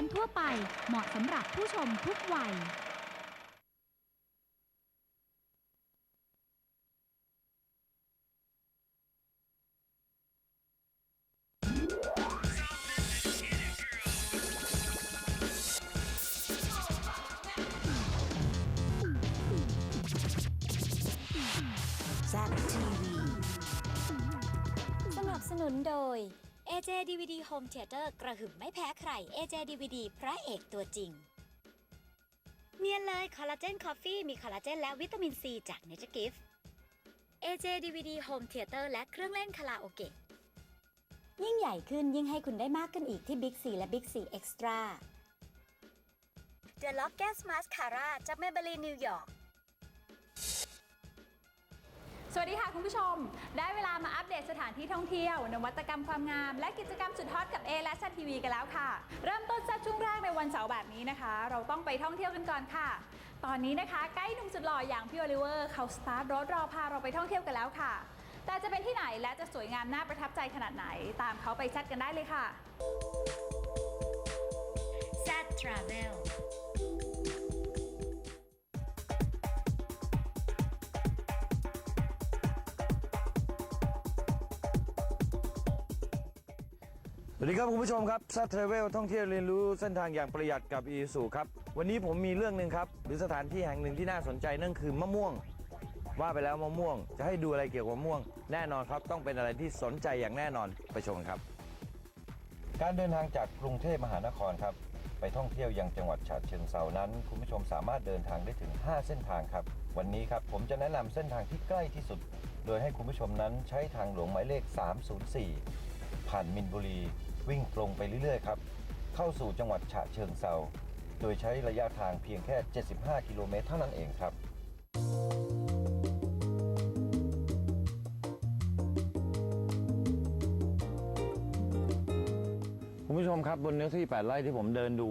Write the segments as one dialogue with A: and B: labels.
A: การทั่วไปเหมาะสำหรับผู้ชมทุกวัย
B: Zap TV
C: สนับสนุนโดย AJ DVD Home Theater กระหึ่มไม่แพ้ใคร AJ DVD พระเอกตัวจริง เนียนเลยคอลลาเจนคอฟฟี่มีคอลลาเจนและวิตามินซีจาก Nature Gift AJ DVD Home Theater และเครื่องเล่นคาราโอเกะยิ่งใหญ่ขึ้นยิ่งให้คุณได้มากขึ้นอีกที่ Big C และ Big C Extra The Lock Gas Mascara จาก Maybelline New York
D: สวัสดีค่ะคุณผู้ชม ได้เวลามาอัปเดตสถานที่ท่องเที่ยว นวัตกรรมความงาม และกิจกรรมสุดฮอตกับ A และชัทีวีกันแล้วค่ะ เริ่มต้นซัดช่วงแรกในวันเสาร์แบบนี้นะคะ เราต้องไปท่องเที่ยวกันก่อนค่ะ ตอนนี้นะคะไกด์หนุ่มสุดหล่ออย่างพี่โอลิเวอร์เขาสตาร์ทรถรอพาเราไปท่องเที่ยวกันแล้วค่ะ แต่จะเป็นที่ไหนและจะสวยงามน่าประทับใจขนาดไหน ตามเขาไปแซดกันได้เลยค่ะ
C: Z Travel
E: สวัสดีครับคุณผู้ชมครับซั t เทรเวลท่องเที่ยวเรียนรู้เส้นทางอย่างประหยัดกับอีสูครับ วันนี้ผมมีเรื่องหนึ่งครับ หรือสถานที่แห่งหนึ่งที่น่าสนใจนั่นคือมะม่วง ว่าไปแล้วมะม่วง จะให้ดูอะไรเกี่ยวกับมะม่วง แน่นอนครับต้องเป็นอะไรที่สนใจอย่างแน่นอนไปชมครับ การเดินทางจากกรุงเทพมหานครครับ ไปท่องเที่ยวยังจังหวัดฉะเชิงเซานั้น คุณผู้ชมสามารถเดินทางได้ถึง 5 เส้นทางครับ วันนี้ครับผมจะแนะนำเส้นทางที่ใกล้ที่สุด โดยให้คุณผู้ชมนั้นใช้ทางหลวงหมายเลข 304 ผ่านมินบุรี วิ่งตรงไปเรื่อยๆครับ เข้าสู่จังหวัดฉะเชิงเซาโดยใช้ระยะทางเพียงแค่ 75 กิโลเมตรเท่านั้นเองครับ คุณผู้ชมครับบนเนื้อที่ 8 ไร่ที่ผมเดินดู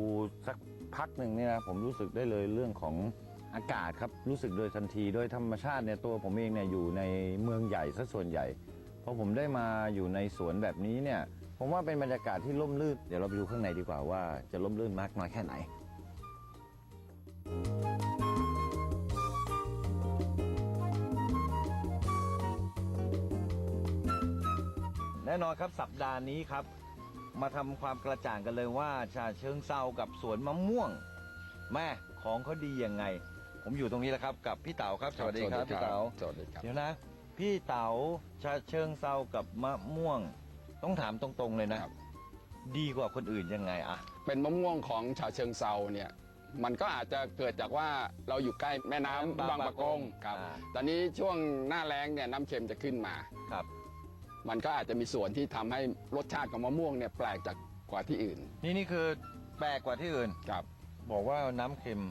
E: สักพักหนึ่งเนี่ยนะผมรู้สึกได้เลยเรื่องของอากาศครับรู้สึกโดยทันทีโดยธรรมชาติเนี่ยตัวผมเองเนี่ยอยู่ในเมืองใหญ่ซะส่วนใหญ่พอผมได้มาอยู่ในสวนแบบนี้เนี่ย ผมว่าเป็นบรรยากาศที่ร่มรื่น เดี๋ยวเราไปดูข้างในดีกว่าว่าจะร่มรื่นมากน้อยแค่ไหน แน่นอนครับสัปดาห์นี้ครับ มาทำความกระจ่างกันเลยว่าชาเชิงเซากับสวนมะม่วง แม่ของเขาดียังไง ผมอยู่ตรงนี้แล้วครับกับพี่เต๋าครับสวัสดีครับพี่เต๋า
F: สวัสดีครับ
E: เดี๋ยวนะ พี่เต๋าชาเชิงเซากับมะม่วง ต้องถามตรงๆเลยนะ
F: ครับ
E: ดีกว่าคนอื่นยังไงอะ
F: เป็นมะม่วงของฉะเชิงเซาเนี่ยมันก็อาจจะเกิดจากว่าเราอยู่ใกล้แม่น้ำบางปะกงครับ
E: อ่า
F: ตอนนี้ช่วงหน้าแล้งเนี่ยน้ำเค็มจะขึ้นมา
E: ครับ
F: มันก็อาจจะมีส่วนที่ทำให้รสชาติของมะม่วงเนี่ยแปลกจากกว่าที่อื่น
E: นี่นี่คือแปลกกว่าที่อื่น
F: ครับ
E: บอกว่าน้ำเค็ม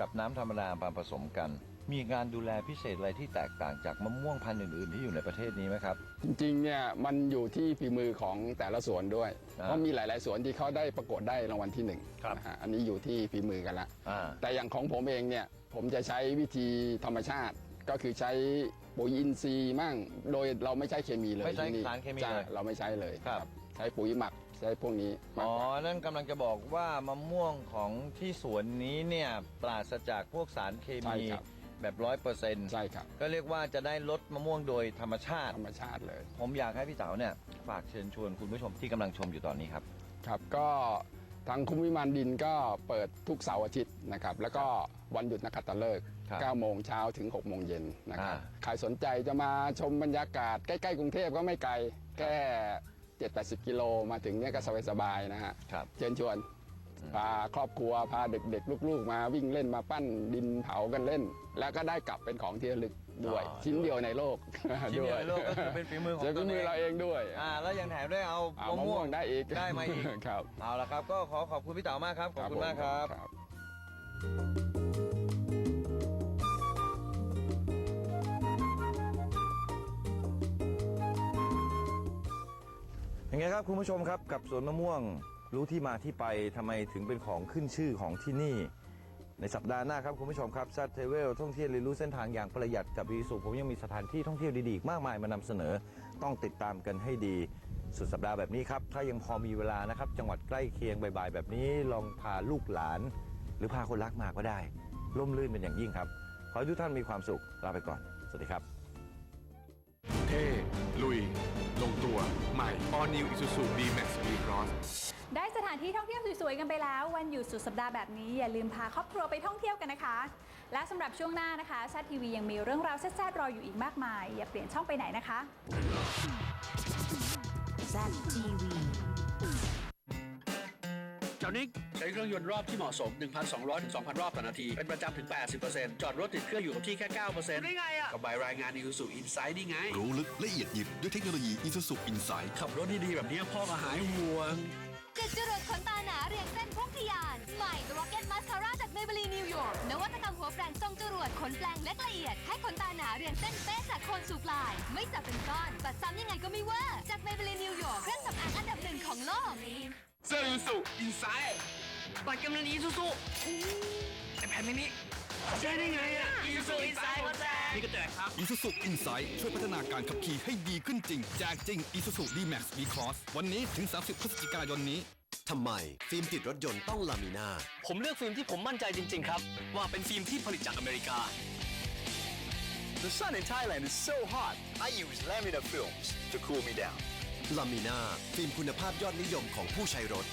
E: กับน้ำธรรมดามาผสมกัน มีการดูแลพิเศษอะไรที่แตกต่างจากมะม่วงพันธุ์อื่นๆที่อยู่ในประเทศนี้ไหมครับ
F: จริงๆเนี่ยมันอยู่ที่ฝีมือของแต่ละสวนด้วย
E: อ่า
F: เพราะมีหลาย ๆ สวนที่เขาได้ประกวดได้รางวัลที่หนึ่ง
E: ครับ
F: นะฮะอันนี้อยู่ที่ฝีมือกันละ
E: อ่า
F: แต่อย่างของผมเองเนี่ยผมจะใช้วิธีธรรมชาติก็คือใช้ปุ๋ยอินทรีย์มั่ง โดยเราไม่ใช้เคมีเลย
E: ไม่ใช้
F: ที่นี่
E: สารเคมี
F: ใช่
E: เลย
F: เราไม่ใช้เลย
E: ครับ
F: ใช้ปุ๋ยหมักใช้พวกนี้มาก
E: อ๋อ
F: กว่า
E: นั่นกำลังจะบอกว่ามะม่วงของที่สวนนี้เนี่ยปราศจากพวกสารเค
F: ใช่
E: มี
F: ครับ
E: แบบร้อยเปอร์เซ็นต์
F: ใช่ครับ
E: ก็เรียกว่าจะได้ลดมะม่วงโดยธรรมชาติ
F: ธรรมชาติเลย
E: ผมอยากให้พี่เต๋าเนี่ยฝากเชิญชวนคุณผู้ชมที่กำลังชมอยู่ตอนนี้ครับ
F: ครับก็ทางคุ้มวิมานดินก็เปิดทุกเสาร์อาทิตย์นะครับ แล้วก็วันหยุดนักขัตฤกษ์
E: ครับ
F: 9โมงเช้าถึง 6 โมงเย็นนะครับ
E: อ่า
F: ใครสนใจจะมาชมบรรยากาศ ใกล้ ๆ กรุงเทพก็ไม่ไกล แค่ 7-80 กิโลมาถึงเนี่ยก็สบายๆนะฮะ
E: ครับ
F: เชิญชวน พาครอบครัวพาเด็กๆ ลูกๆ มาวิ่งเล่นมาปั้นดินเผากันเล่น แล้วก็ได้กลับเป็นของที่ระลึกด้วย
E: อ๋อ
F: ชิ้นเดียวในโลก
E: ชิ้นเดียวในโลกก็คือเป็นฝีมือของ
F: ใช้ฝีมื
E: ตนเอง
F: อเราเองด้วย
E: อ่าแล้วยังแถมด้วยเอา
F: เอา
E: มะ
F: มะ
E: ม่
F: ม่
E: ว
F: ว
E: ง
F: งได้อีก
E: ได้มาอีก
F: ครับ
E: เอาละครับก็ขอขอบคุณพี่เต๋ามากครับขอบคุณมากครับ
F: ครับ
E: ยังไงครับคุณผู้ชมครับกับสวนมะม่วง รู้ที่มาที่ไปทำไมถึงเป็นของขึ้นชื่อของที่นี่ ในสัปดาห์หน้าครับคุณผู้ชมครับซัดเทเวลท่องเที่ยวเรียนรู้เส้นทางอย่างประหยัดกับวีสุผมยังมีสถานที่ท่องเที่ยวดีๆอีกมากมายมานำเสนอต้องติดตามกันให้ดี สุดสัปดาห์แบบนี้ครับ ถ้ายังพอมีเวลานะครับ จังหวัดใกล้เคียงบ่ายๆแบบนี้ลองพาลูกหลาน หรือพาคนรักมาก็ได้ ร่มรื่นเป็นอย่างยิ่งครับ ขอให้ทุกท่านมีความสุขลาไปก่อน สวัสดีครับ
G: เท่ลุย ลงตัว ใหม่ All New Isuzu D-Max V-Cross
D: ได้สถานที่ท่องเที่ยวสวยๆกันไปแล้ว วันหยุดสุดสัปดาห์แบบนี้อย่าลืมพาครอบครัวไปท่องเที่ยวกันนะคะ และสำหรับช่วงหน้านะคะชาติทีวียังมีเรื่องราวแซ่บๆรออยู่อีกมากมาย อย่าเปลี่ยนช่องไปไหนนะคะ
B: Zap TV.
H: เจ้านิกใช้เครื่องยนต์รอบที่เหมาะสม 1,200 ถึง 2,000 รอบต่อนาที เป็นประจำถึง 80%จอดรถติดเครื่องอยู่กับที่แค่ 9%ได้ไงอะก็ใบรายงาน Isuzu Insight นี่ไง
G: รู้ลึกละเอียดยิบด้วยเทคโนโลยี Isuzu Insight
H: ขับรถดีๆแบบนี้พ่อก็หายห่วง
I: ติด จรวดขนตาหนาเรียงเส้นพุ่งทะยาน ใหม่ Rocket Mascara จาก Maybelline New York นวัตกรรมหัวแปรงทรงจรวดขนแปลงเล็กละเอียด ให้ขนตาหนาเรียงเส้นเป๊ะจากโคนสู่ปลาย ไม่จับเป็นก้อน ปัดซ้ำยังไงก็ไม่เวอร์จาก Maybelline New York เครื่องสำอางอันดับหนึ่งของโลก
G: เซอร์ Isuzu Insight
H: บัตรกำนัน Isuzu ไอแผ่นนี้ใช่ได้ไงอะ Isuzu Insight มาแจกนี่ก็แจกครับ
G: Isuzu Insight ช่วยพัฒนาการขับขี่ให้ดีขึ้นจริง แจกจริง Isuzu D-Max V-Cross วันนี้ถึง 30 พฤศจิกายนนี้
J: ทำไม ฟิล์มติดรถยนต์ต้องลามิน่า
H: ผมเลือกฟิล์มที่ผมมั่นใจจริง ๆ ครับ ว่าเป็นฟิล์มที่ผลิตจากอเมริกา
J: The sun in Thailand is so hot I use Lamina films to cool me down ลามิน่าฟิล์มคุณภาพยอดนิยมของผู้ใช้รถ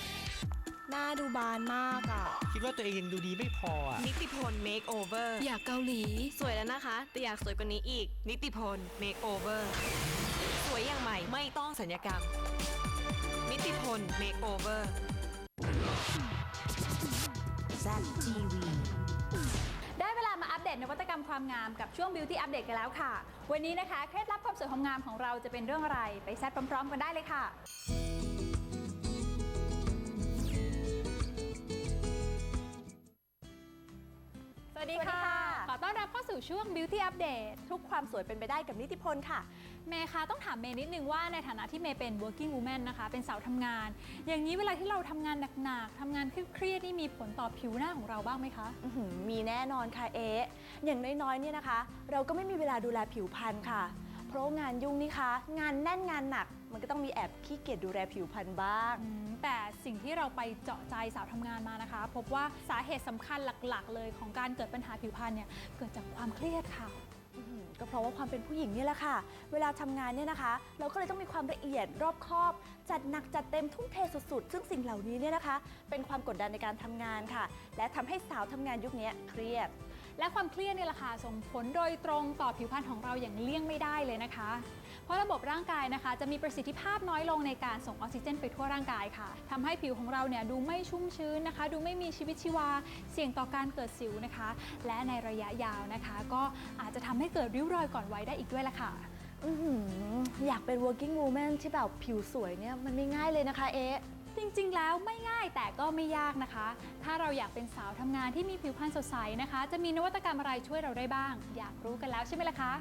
B: หน้าดูบานมากอะ
H: คิดว่าตัวเองยังดูดีไม่พออะ
B: นิติพล make over อยากเกาหลี สวยแล้วนะคะ แต่อยากสวยกว่านี้อีก นิติพล make over สวยอย่างใหม่ไม่ต้องสัญญกรรม นิติพล make over
C: Zap TV
D: ได้เวลามาอัปเดตนวัตกรรมความงามกับช่วง Beauty Update กันแล้วค่ะ วันนี้นะคะ เคล็ดลับความสวยความงามของเราจะเป็นเรื่องอะไร ไปแซดพร้อมๆกันได้เลยค่ะสวัสดีค่ะ ขอต้อนรับเข้าสู่ช่วง Beauty Update
B: ทุกความสวยเป็นไปได้กับนิติพลค่ะ
D: เมย์คะต้องถามเมย์นิดนึงว่าในฐานะที่เมย์เป็น working woman นะคะ เป็นสาวทำงาน อย่างนี้เวลาที่เราทำงานหนักๆทำงานเครียดๆนี่มีผลต่อผิวหน้าของเราบ้างไหมคะ
K: อื้อหือมีแน่นอนค่ะเอ๊ะอย่างน้อยๆเนี่ยนะคะ เราก็ไม่มีเวลาดูแลผิวพรรณค่ะ เพราะงานยุ่งนี่คะ งานแน่นงานหนัก มันก็ต้องมีแอบขี้เกียจดูแลผิวพรรณบ้าง
D: อืมแต่สิ่งที่เราไปเจาะใจสาวทำงานมานะคะ พบว่าสาเหตุสำคัญหลักๆ เลยของการเกิดปัญหาผิวพรรณเนี่ยเกิดจากความเครียดค่ะ
K: อื้อหือ ก็เพราะว่าความเป็นผู้หญิงเนี่ยแหละค่ะ เวลาทำงานเนี่ยนะคะ เราก็เลยต้องมีความละเอียดรอบคอบ จัดหนักจัดเต็มทุ่มเทสุดๆ ซึ่งสิ่งเหล่านี้เนี่ยนะคะ เป็นความกดดันในการทำงานค่ะ และทำให้สาวทำงานยุคนี้เครียด
D: และความเครียดเนี่ยแหละค่ะส่งผลโดยตรงต่อผิวพรรณของเราอย่างเลี่ยงไม่ได้เลยนะคะ เพราะระบบร่างกายนะคะ จะมีประสิทธิภาพน้อยลงในการส่งออกซิเจนไปทั่วร่างกายค่ะทำให้ผิวของเราเนี่ยดูไม่ชุ่มชื้นนะคะ ดูไม่มีชีวิตชีวา เสี่ยงต่อการเกิดสิวนะคะ และในระยะยาวนะคะ ก็อาจจะทำให้เกิดริ้วรอยก่อนวัยได้อีกด้วยละค่ะ
K: ออหืออยากเป็น working woman ที่แบบผิวสวยเนี่ยมันไม่ง่ายเลยนะคะเอ๊ะ
D: จริงๆ แล้วไม่ง่ายแต่ก็ไม่ยากนะคะ ถ้าเราอยากเป็นสาวทำงานที่มีผิวพรรณสดใสนะคะ จะมีนวัตกรรมอะไรช่วยเราได้บ้าง อยากรู้กันแล้วใช่ไหมล่ะคะ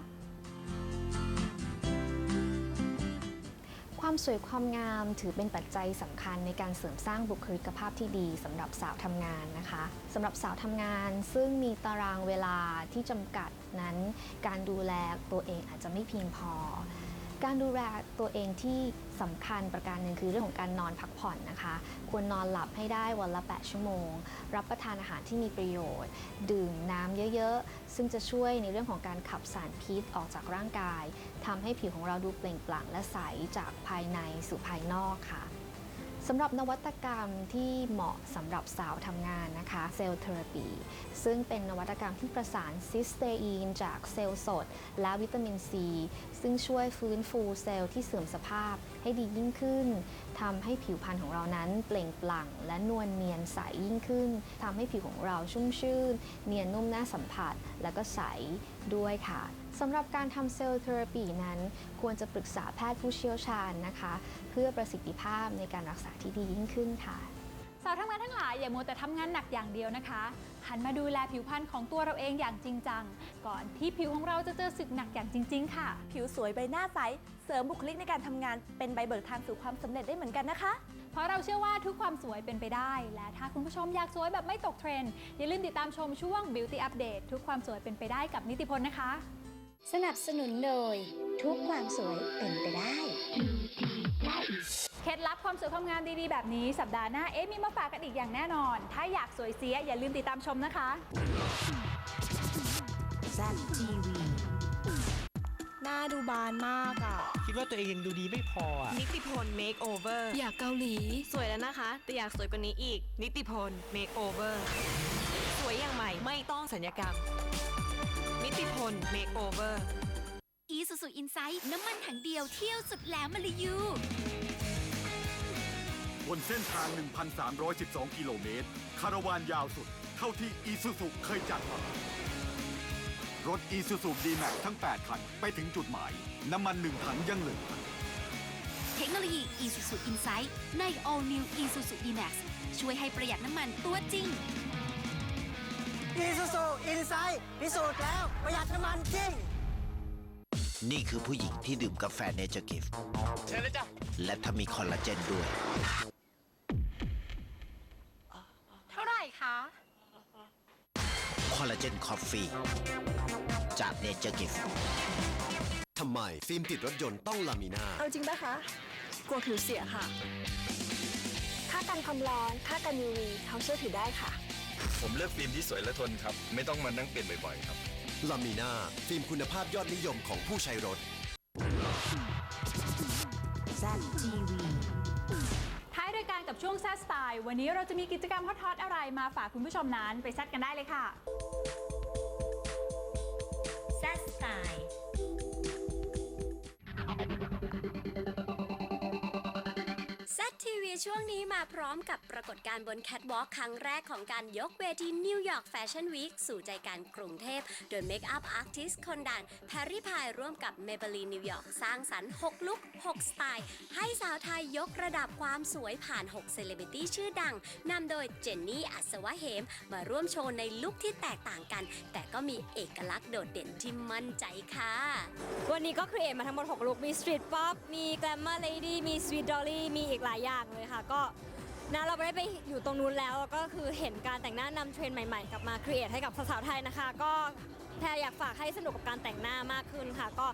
L: ความสวยความงามถือเป็นปัจจัยสำคัญในการเสริมสร้างบุคลิกภาพที่ดีสำหรับสาวทำงานนะคะสำหรับสาวทำงานซึ่งมีตารางเวลาที่จำกัดนั้น การดูแลตัวเองอาจจะไม่เพียงพอ การดูแลตัวเองที่สำคัญประการหนึ่งคือเรื่องของการนอนพักผ่อนนะคะ ควรนอนหลับให้ได้วันละ 8 ชั่วโมง รับประทานอาหารที่มีประโยชน์ ดื่มน้ำเยอะๆ ซึ่งจะช่วยในเรื่องของการขับสารพิษออกจากร่างกายทำให้ผิวของเราดูเปล่งปลั่งและใสจากภายในสู่ภายนอกค่ะ สำหรับนวัตกรรมที่เหมาะสำหรับสาวทำงานนะคะเซลล์เทอราปีซึ่งเป็นนวัตกรรมที่ประสานซิสเตอีนจากเซลล์สด และวิตามินซี ซึ่งช่วยฟื้นฟูเซลล์ที่เสื่อมสภาพให้ดียิ่งขึ้นทำให้ผิวพรรณของเรานั้นเปล่งปลั่ง และนวลเนียนใสยิ่งขึ้นทำให้ผิวของเราชุ่มชื่น เนียนนุ่มน่าสัมผัส และก็ใสด้วยค่ะ สำหรับการทำเซลล์เทอราปีนั้นควรจะปรึกษาแพทย์ผู้เชี่ยวชาญนะคะ เพื่อประสิทธิภาพในการรักษาที่ดียิ่งขึ้นค่ะ
D: สาวทำงานทั้งหลายอย่ามัวแต่ทำงานหนักอย่างเดียวนะคะ หันมาดูแลผิวพรรณของตัวเราเองอย่างจริงจัง ก่อนที่ผิวของเราจะเจอศึกหนักอย่างจริง ๆ ค่ะ
K: ผิวสวยใบหน้าใส เสริมบุคลิกในการทำงานเป็นใบเบิกทางสู่ความสำเร็จได้เหมือนกันนะคะ
D: เพราะเราเชื่อว่าทุกความสวยเป็นไปได้ และถ้าคุณผู้ชมอยากสวยแบบไม่ตกเทรนด์อย่าลืมติดตามชมช่วง Beauty Update ทุกความสวยเป็นไปได้กับนิติพลนะคะ
C: สนับสนุนโดยทุกความสวยเป็นไปได้
D: เคล็ดลับความสวยความงามดีๆ แบบนี้สัปดาห์หน้า เอ๊ะมีมาฝากกันอีกอย่างแน่นอน ถ้าอยากสวยเสียอย่าลืมติดตามชมนะคะ
K: หน้าดูบานมากอะ
M: คิดว่าตัวเองยังดูดีไม่พออะ
B: นิติพล Makeover
L: อยากเกาหลี
B: สวยแล้วนะคะ แต่อยากสวยกว่านี้อีก นิติพล Makeover สวยอย่างใหม่ไม่ต้องสัญญกรรม นิติพล Makeover
I: Isuzu Insight น้ำมันถังเดียวเที่ยวสุดแล้วมาเลยยู
N: บนเส้นทาง 1,312 กิโลเมตร คาราวานยาวสุด เท่าที่อีซูซุเคยจัดมารถอีซูซุดีแม็กทั้ง 8 คัน ไปถึงจุดหมาย น้ำมันหนึ่งถังยังเหลือ
I: เทคโนโลยี Isuzu Insight ใน All New Isuzu D-Max ช่วยให้ประหยัดน้ำมันตัวจริง
O: อีซูซูอินไซด์พิสูจน์แล้วประหยัดน้ำมันจริง
P: นี่คือผู้หญิงที่ดื่มกาแฟเนเจอร์กิฟต์
O: เชิญเลยจ้ะ
P: และถ้ามีคอลลาเจนด้วย
D: เท่าไหร่คะ
P: คอลลาเจนคอฟฟี่จากเนเจอร์กิฟต์
J: ทำไม ฟิล์มติดรถยนต์ต้องลามิน่า
K: เอาจริงปะคะ กลัวผิวเสียค่ะ ค่ากันความร้อน ค่ากัน UV เขาเชื่อถือได้ค่ะ
Q: ผมเลือกฟิล์มที่สวยและทนครับ ไม่ต้องมานั่งเปลี่ยนบ่อยๆครับ
J: ลามิน่าฟิล์มคุณภาพยอดนิยมของผู้ใช้รถ
D: ท้ายรายการกับช่วงแซดสไตล์ วันนี้เราจะมีกิจกรรมฮอตๆอะไรมาฝากคุณผู้ชมนั้นไปแซดกันได้เลยค่ะ
C: ทีวีช่วงนี้มาพร้อมกับปรากฏการณ์บนแคทวอล์กครั้งแรกของการยกเวทีนิวยอร์กแฟชั่นวีคสู่ใจกลารกรุงเทพ โดยเมคอัพอาร์ติสคนดังแพรรี่พายร่วมกับเมเบลีนิวยอร์กสร้างสรรค์ 6 ลุค6 สไตล์ ให้สาวไทยยกระดับความสวยผ่าน 6 เซเลบริตี้ชื่อดัง นำโดยเจนนี่อัศวะเหม มาร่วมโชว์ในลุคที่แตกต่างกัน แต่ก็มีเอกลักษณ์โดดเด่นที่มั่นใจค่ะ
R: วันนี้ก็ครีเอทมาทั้งหมด 6 ลุคมีสตรีทป๊อปมีแกลม m ร์เลดี้มีสวีทดอลลี่มีอีกหลายอย่างเลยค่ะ ก็นะเราไได้ไปอยู่ตรงนู้นแล้วก็คือเห็นการแต่งหน้านำเทรนด์ใหม่ๆ กลับมาครีเอทให้กับสาวๆไทยนะคะ ก็แพรอยากฝากให้สนุกกับการแต่งหน้ามากขึ้นค่ะ ก็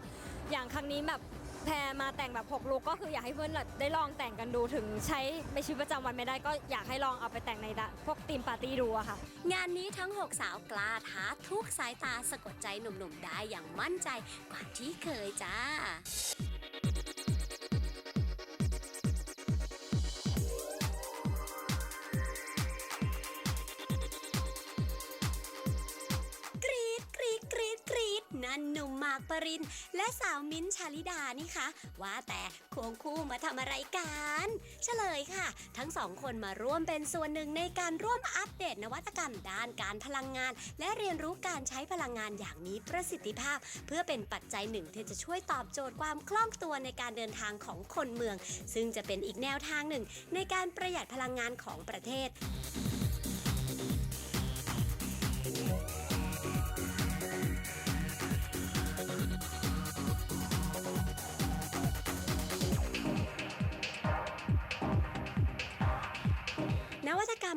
R: อย่างครั้งนี้แบบแพรมาแต่งแบบ6ลุคก็คืออยากให้เพื่อนแบบได้ลองแต่งกันดูถึงใช้ในชีวิตประจำวันไม่ได้ก็อยากให้ลองเอาไปแต่งในพวกธีมปาร์ตี้ดูอะค่ะ
C: งานนี้ทั้ง 6 สาวกล้าท้าทุกสายตาสะกดใจหนุ่มๆได้อย่างมั่นใจกว่าที่เคยจ้า ริน และสาวมิ้นชาลิดานี่คะ ว่าแต่ควงคู่มาทำอะไรกัน เฉลยค่ะ ทั้งสองคนมาร่วมเป็นส่วนหนึ่งในการร่วมอัปเดตนวัตกรรมด้านการพลังงาน และเรียนรู้การใช้พลังงานอย่างมีประสิทธิภาพ เพื่อเป็นปัจจัยหนึ่งที่จะช่วยตอบโจทย์ความคล่องตัวในการเดินทางของคนเมือง ซึ่งจะเป็นอีกแนวทางหนึ่ง ในการประหยัดพลังงานของประเทศน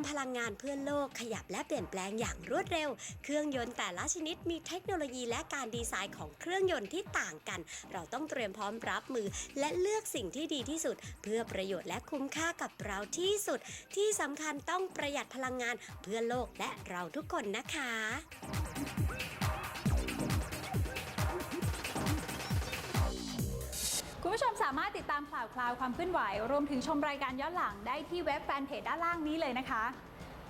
C: พลังงานเพื่อโลกขยับและเปลี่ยนแปลงอย่างรวดเร็ว เครื่องยนต์แต่ละชนิดมีเทคโนโลยีและการดีไซน์ของเครื่องยนต์ที่ต่างกัน เราต้องเตรียมพร้อมรับมือ และเลือกสิ่งที่ดีที่สุด เพื่อประโยชน์และคุ้มค่ากับเราที่สุด ที่สำคัญต้องประหยัดพลังงานเพื่อโลกและเราทุกคนนะคะ
D: ผู้ชมสามารถติดตามข่าวคราวความเคลื่อนไหว รวมถึงชมรายการย้อนหลังได้ที่เว็บแฟนเพจด้านล่างนี้เลยนะคะ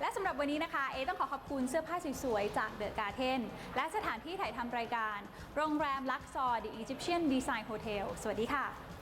D: และสำหรับวันนี้นะคะ เอต้องขอขอบคุณเสื้อผ้าสวยๆ จากเดอะการ์เทนและสถานที่ถ่ายทำรายการ โรงแรมลักซอร์ดีอียิปเชียนดีไซน์โฮเทลสวัสดีค่ะ